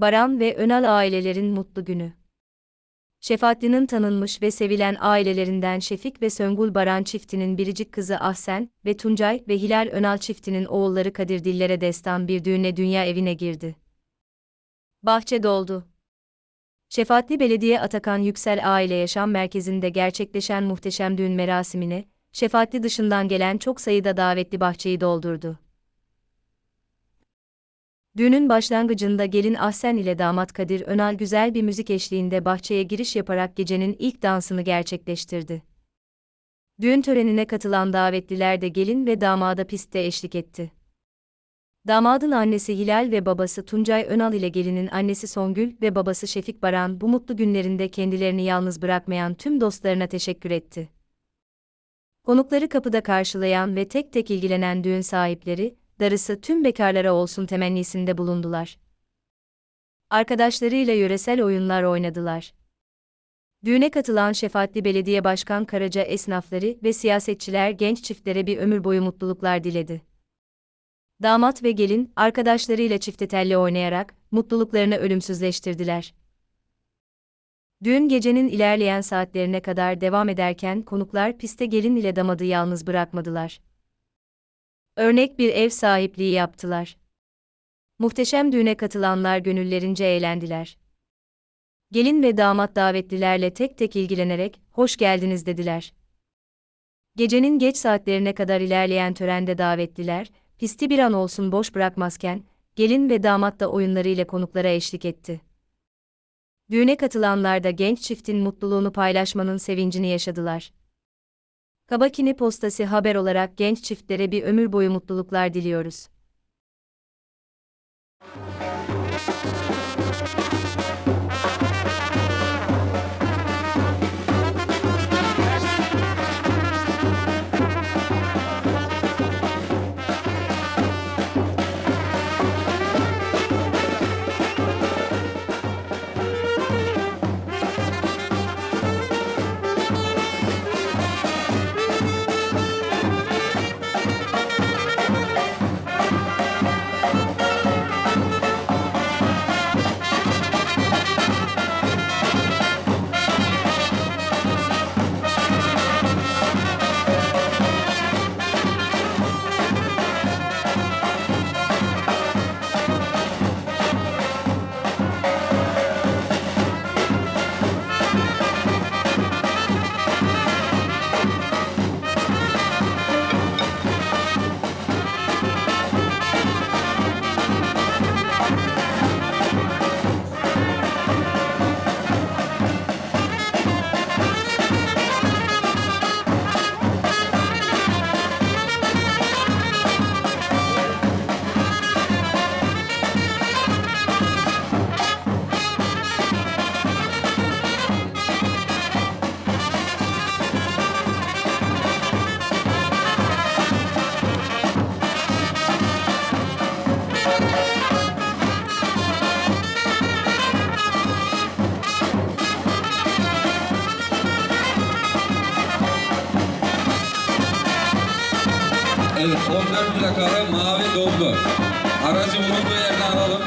Baran ve Önal ailelerin mutlu günü. Şefaatli'nin tanınmış ve sevilen ailelerinden Şefik ve Söngül Baran çiftinin biricik kızı Ahsen ve Tuncay ve Hilal Önal çiftinin oğulları Kadir Dillere destan bir düğüne dünya evine girdi. Bahçe doldu. Şefaatli Belediye Atakan Yüksel Aile Yaşam Merkezi'nde gerçekleşen muhteşem düğün merasimine, Şefaatli dışından gelen çok sayıda davetli bahçeyi doldurdu. Düğünün başlangıcında gelin Ahsen ile damat Kadir Önal güzel bir müzik eşliğinde bahçeye giriş yaparak gecenin ilk dansını gerçekleştirdi. Düğün törenine katılan davetliler de gelin ve damada pistte eşlik etti. Damadın annesi Hilal ve babası Tuncay Önal ile gelinin annesi Songül ve babası Şefik Baran bu mutlu günlerinde kendilerini yalnız bırakmayan tüm dostlarına teşekkür etti. Konukları kapıda karşılayan ve tek tek ilgilenen düğün sahipleri, darısı tüm bekarlara olsun temennisinde bulundular. Arkadaşlarıyla yöresel oyunlar oynadılar. Düğüne katılan Şefaatli Belediye Başkan Karaca esnafları ve siyasetçiler genç çiftlere bir ömür boyu mutluluklar diledi. Damat ve gelin, arkadaşlarıyla çifte telli oynayarak, mutluluklarını ölümsüzleştirdiler. Düğün gecenin ilerleyen saatlerine kadar devam ederken konuklar piste gelin ile damadı yalnız bırakmadılar. Örnek bir ev sahipliği yaptılar. Muhteşem düğüne katılanlar gönüllerince eğlendiler. Gelin ve damat davetlilerle tek tek ilgilenerek, hoş geldiniz dediler. Gecenin geç saatlerine kadar ilerleyen törende davetliler, pisti bir an olsun boş bırakmazken, gelin ve damat da oyunlarıyla konuklara eşlik etti. Düğüne katılanlar da genç çiftin mutluluğunu paylaşmanın sevincini yaşadılar. Kabakini Postası haber olarak genç çiftlere bir ömür boyu mutluluklar diliyoruz. Evet 14 plakalı mavi doldu. Aracı bulunduğu yerden alalım.